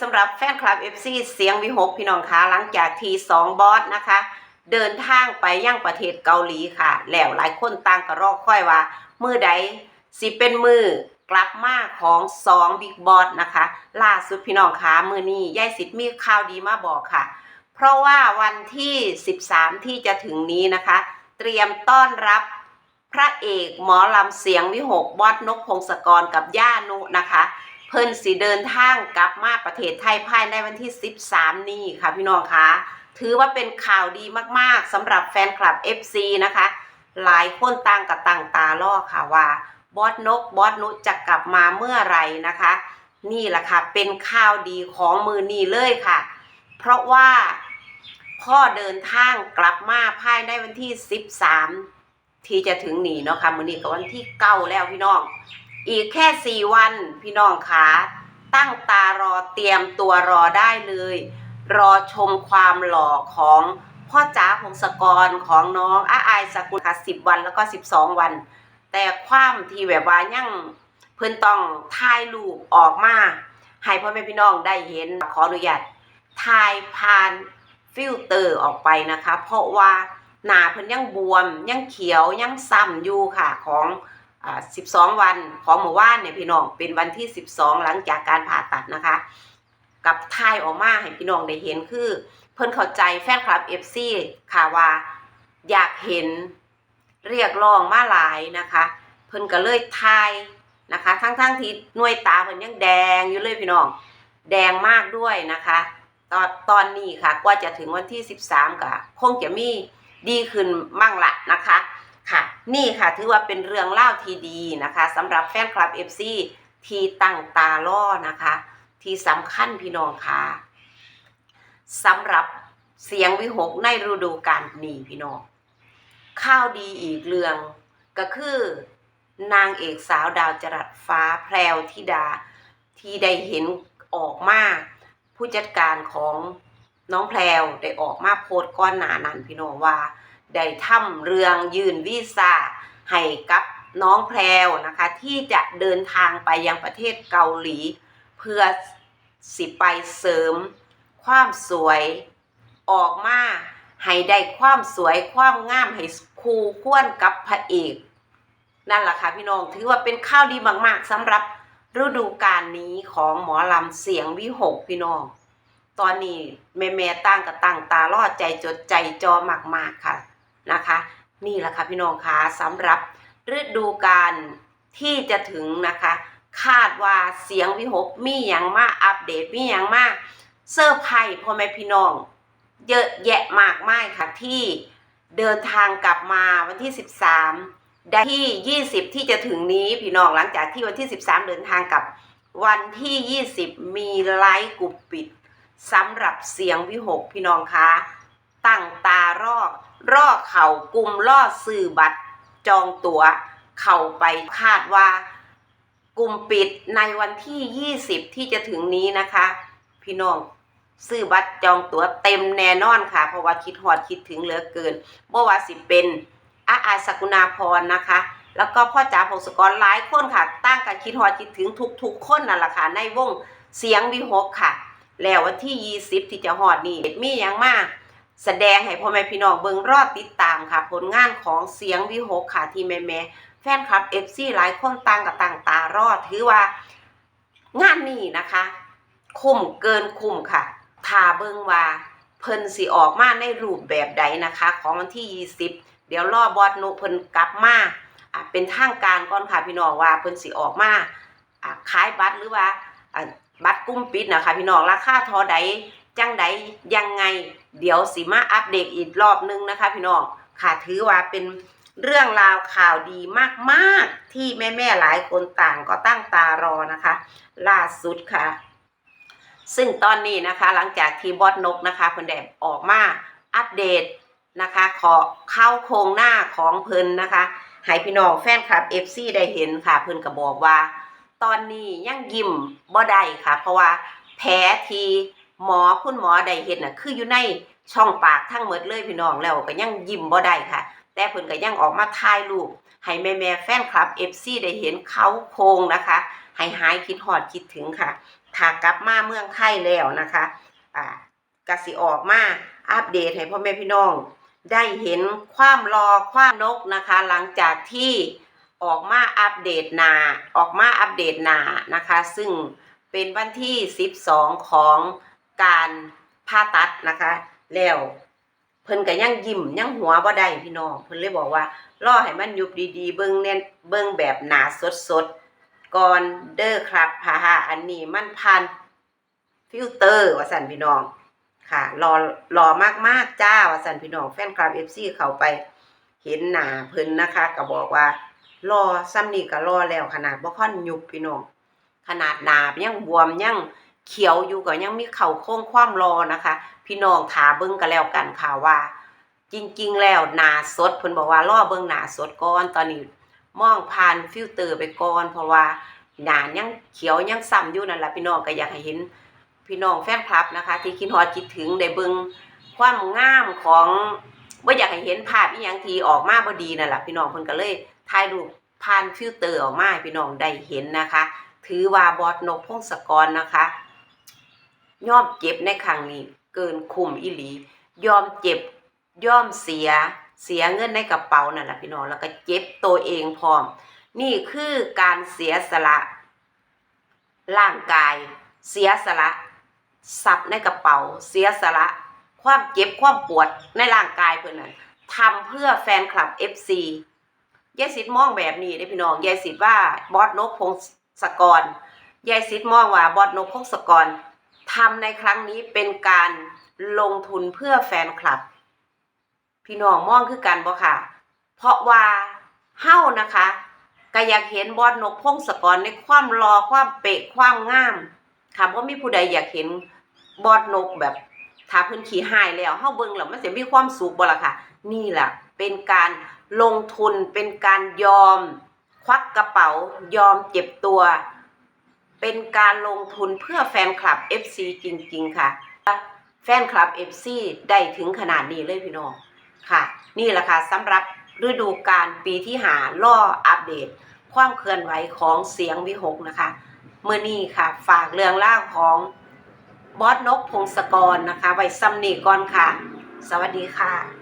สำหรับแฟนคลับ FC เสียงวิหกพี่น้องคะหลังจากทีสองบอสนะคะ เดินทางไปยังประเทศเกาหลีค่ะ แล้วหลายคนต่างก็รอคอยว่า มือใดสิเป็นมือกลับมาของสองบิ๊กบอสนะคะ ล่าสุดพี่น้องคะมือนี้ยายสิทธิ์มีข่าวดีมาบอกค่ะ เพราะว่าวันที่ 13 ที่จะถึงนี้นะคะ เตรียมต้อนรับพระเอกหมอลำเสียงวิหกบอสนกพงศกรกับย่านุนะคะ เพิ่นสิเดินทางกลับมาประเทศไทยภายในวันที่ 13 นี้ค่ะพี่น้องคะถือว่าเป็นข่าวดีมากๆสำหรับแฟนคลับ FC นะคะ หลายคนต่างกับต่างตาล่อค่ะว่าบอสนกบอสนุจะกลับมาเมื่อไหร่นะคะ นี่แหละค่ะ เป็นข่าวดีของมือนี้เลยค่ะ เพราะว่าพ่อเดินทางกลับมาภายในวันที่ 13 ที่จะถึงนี่เนาะค่ะมือนี้ก็วันที่เก้าแล้วพี่น้อง อีกแค่สี่วันพี่น้องคะตั้งตารอเตรียมตัวรอได้เลย รอชมความหล่อของพ่อจ๋าพงศกรของน้องอาอายสกุลค่ะสิบวันแล้วก็สิบสองวัน แต่ความที่แบบว่ายังเพิ่นต้องถ่ายรูปออกมาให้พ่อแม่พี่น้องได้เห็นขออนุญาตถ่ายผ่านฟิลเตอร์ออกไปนะคะ เพราะว่าหน้าเพิ่นยังบวมยังเขียวยังซ้ำอยู่ค่ะของ 12วันของหมู่ว่านเนี่ยพี่น้องเป็นวันที่12หลังจากการผ่าตัดนะคะ กับทายออกมาให้พี่น้องได้เห็นคือ เพิ่นเข้าใจแฟนคลับ FC ค่ะว่าอยากเห็นเรียกร้องมาหลายนะคะ เพิ่นก็เลยทายนะคะ ทั้งๆทที่หน่วยตาเพิ่นยังแดงอยู่เลยพี่น้องแดงมากด้วยนะคะตอนตอนนี้ค่ะกว่าจะถึงวันที่ 13ก็คงจะมีดีขึ้นมั่งละนะคะ ค่ะ นี่ค่ะถือว่าเป็นเรื่องเล่าที่ดีนะคะสำหรับแฟนคลับ FC ที่ตั้งตาล่อนะคะ ที่สำคัญพี่น้องค่ะสำหรับเสียงวิหกในฤดูกาลนี้พี่น้องข้าวดีอีกเรื่องก็คือนางเอกสาวดาวจรัสฟ้าแพรวธิดา ที่ได้เห็นออกมา ผู้จัดการของน้องแพรวได้ออกมาโพสต์ก้อนหนานั้นพี่น้องว่า ได้ทำเรื่องยื่นวีซ่าให้กับน้องแพรวนะคะ ที่จะเดินทางไปยังประเทศเกาหลี เพื่อสิไปเสริม ความสวยออกมาให้ได้ความสวยความงามให้คู่ควรกับพระเอกนั่นแหละค่ะพี่น้องถือว่าเป็นข้าวดีมาก ๆสำหรับฤดูกาลนี้ของหมอลำเสียงวิหกพี่น้อง ตอนนี้แม่แม่ตั้งกับตั้งตารอดใจจดใจจอมาก ๆ ค่ะ นะคะ นี่แหละค่ะพี่น้องคะสำหรับฤดูกาลที่จะถึงนะคะ คาดว่าเสียงวิหกมีอย่างมากอัปเดตมีอย่างมากเซอร์ไพรส์พ่อแม่พี่น้อง เยอะแยะมากมายค่ะที่เดินทางกลับมาวันที่ 13 ได้ที่ 20 ที่จะถึงนี้พี่น้องหลังจากที่วันที่ 13 เดินทางกลับวันที่ 20 มีไลฟ์กลุ่มปิดสำหรับเสียงวิหกพี่น้องคะตั้งตารอ รอเข่ากลุ่มล่อซื้อบัตรจองตั๋วเข้าไปคาดว่ากลุ่มปิดในวันที่ 20 ที่จะถึงนี้นะคะ พี่น้องซื้อบัตรจองตั๋วเต็มแน่นอนค่ะ เพราะว่าคิดฮอดคิดถึงเหลือเกินบ่ว่าสิเป็นอาอาสกุณาพรนะคะ แล้วก็พ่อจ๋าพงศกรหลายคนค่ะ ตั้งกันคิดฮอดคิดถึงทุกๆคนนั่นแหละค่ะในวงเสียงวิหกค่ะ แล้ววันที่ 20 ที่จะฮอดนี่มีอย่างมาก แสดงให้พ่อแม่พี่น้องเบิ่งรอดติดตามค่ะ ผลงานของเสียงวิหกค่ะที่แม่แม่แฟนคลับ FC หลายคนต่างกับต่างตารอดถือว่างานนี้นะคะ คุ้มเกินคุ้มค่ะถ้าเบิ่งว่าเพิ่นสิออกมาในรูปแบบใดนะคะ ของวันที่ 20 เดี๋ยวรอบอสนุเพิ่นกลับมาอะเป็นทางการก่อนค่ะพี่น้องว่าเพิ่นสิออกมาอะขายบัตรหรือว่าอะบัตรกุ้มปิดนะคะพี่น้องราคาเทอใด จังใดยังไง เดี๋ยวสิมาอัปเดตอีกรอบนึงนะคะ พี่น้องค่ะถือว่าเป็นเรื่องราวข่าวดีมากๆ ที่แม่ๆหลายคนต่างก็ตั้งตารอนะคะ ล่าสุดค่ะ ซึ่งตอนนี้นะคะหลังจากที่บอสนกนะคะเพิ่นได้ออกมาอัปเดตนะคะขอเข้าโครงหน้าของเพิ่นนะคะให้พี่น้องแฟนคลับ FC ได้เห็นค่ะ เพิ่นก็บอกว่า ตอนนี้ยังยิ้มบ่ได้ค่ะ เพราะว่าแผลที หมอคุณหมอได้เห็นน่ะ คืออยู่ในช่องปากทั้งหมดเลยพี่น้องแล้วก็ยังยิ้มบ่ได้ค่ะ แต่เพิ่นก็ยังออกมาถ่ายรูปให้แม่ๆแฟนคลับ FC ได้เห็นเขาโครงนะคะ ให้หายคิดฮอดคิดถึงค่ะถ้ากลับมาเมืองไทยแล้วนะคะอ่ากสิออกมาอัปเดตให้พ่อแม่พี่น้อง ได้เห็นความรอความนกนะคะ หลังจากที่ออกมาอัปเดตหนาออกมาอัปเดตหนานะคะ ซึ่งเป็นวันที่ 12 ของ การผ่าตัดนะคะ แล้วเพิ่นก็ยังยิ้มยังหัวบ่ได้พี่น้องเพิ่นเลยบอกว่ารอให้มันยุบดีๆ เบิ่งเน้นเบิ่งแบบหนาสดๆก่อนเด้อครับฮ่าอันนี้มันผ่านฟิลเตอร์ว่าสั่นพี่น้องค่ะรอรอมากๆจ้าว่าสันพี่น้องแฟนคลับเอฟซีเขาไปเห็นหนาเพิ่นนะคะก็บอกว่ารอซ้ำนี่ก็รอแล้วขนาดบ่ค่อนยุบพี่น้องขนาดหนายังบวมยัง เขียวอยู่ก็ยังมีเข่าโค้งความรอนะคะ พี่น้องถาเบิ่งก็แล้วกันค่ะว่า จริง ๆ แล้วหนาสดเพิ่นบอกว่ารอเบิ่งหนาสดก่อนตอนนี้มองผ่านฟิลเตอร์ไปก่อนเพราะว่าหนายังเขียวยังซ้ำอยู่นั่นแหละพี่น้องก็อยากให้เห็นพี่น้องแฟนคลับนะคะ ที่คิดฮอดคิดถึงได้เบิ่งความงามของว่าอยากให้เห็นภาพอีหยังทีออกมาบ่ดีนั่นแหละพี่น้องเพิ่นก็เลยถ่ายรูปผ่านฟิลเตอร์ออกมาให้พี่น้องได้เห็นนะคะ ถือว่าบอสนกพงศกรนะคะ ยอมเจ็บในครั้งนี้ เกินคุ้มอีหลี ยอมเจ็บ ยอมเสีย เสียเงินในกระเป๋านั่นแหละพี่น้อง แล้วก็เจ็บตัวเองพร้อม นี่คือการเสียสละ ร่างกาย เสียสละทรัพย์ในกระเป๋า เสียสละ ความเจ็บความปวดในร่างกายเพื่อนนั้นทำเพื่อแฟนคลับ FC ยายสิทธิ์มองแบบนี้ได้พี่น้องยายสิทธิ์ว่าบอสนกพงศกรยายสิทธิ์มองว่าบอสนกพงศกร ทำในครั้งนี้เป็นการลงทุนเพื่อแฟนคลับ พี่น้องมองคือกันบ่ค่ะ เพราะว่าเฮ้านะคะก็อยากเห็นบอสนกพงศกรในความรอความเป๊ะความงามค่ะว่ามีผู้ใดอยากเห็นบอสนกแบบถ้าพื้นขี้หายแล้วเฮ้าเบิ่งแล้วมันสิมีความสุขบ่ล่ะค่ะ นี่แหละเป็นการลงทุนเป็นการยอม ควักกระเป๋ายอมเจ็บตัว เป็นการลงทุนเพื่อแฟนคลับ FC จริง ๆ ค่ะ แฟนคลับ FC ได้ถึงขนาดนี้เลยพี่น้องค่ะ นี่แหละค่ะสำหรับฤดูกาลปีที่หาล่ออัปเดต ความเคลื่อนไหวของเสียงวิหกนะคะเมื่อนี้ค่ะ ฝากเรื่องเล่าของบอสนกพงศกรนะคะไว้ซ้ำนีก่อนค่ะ สวัสดีค่ะ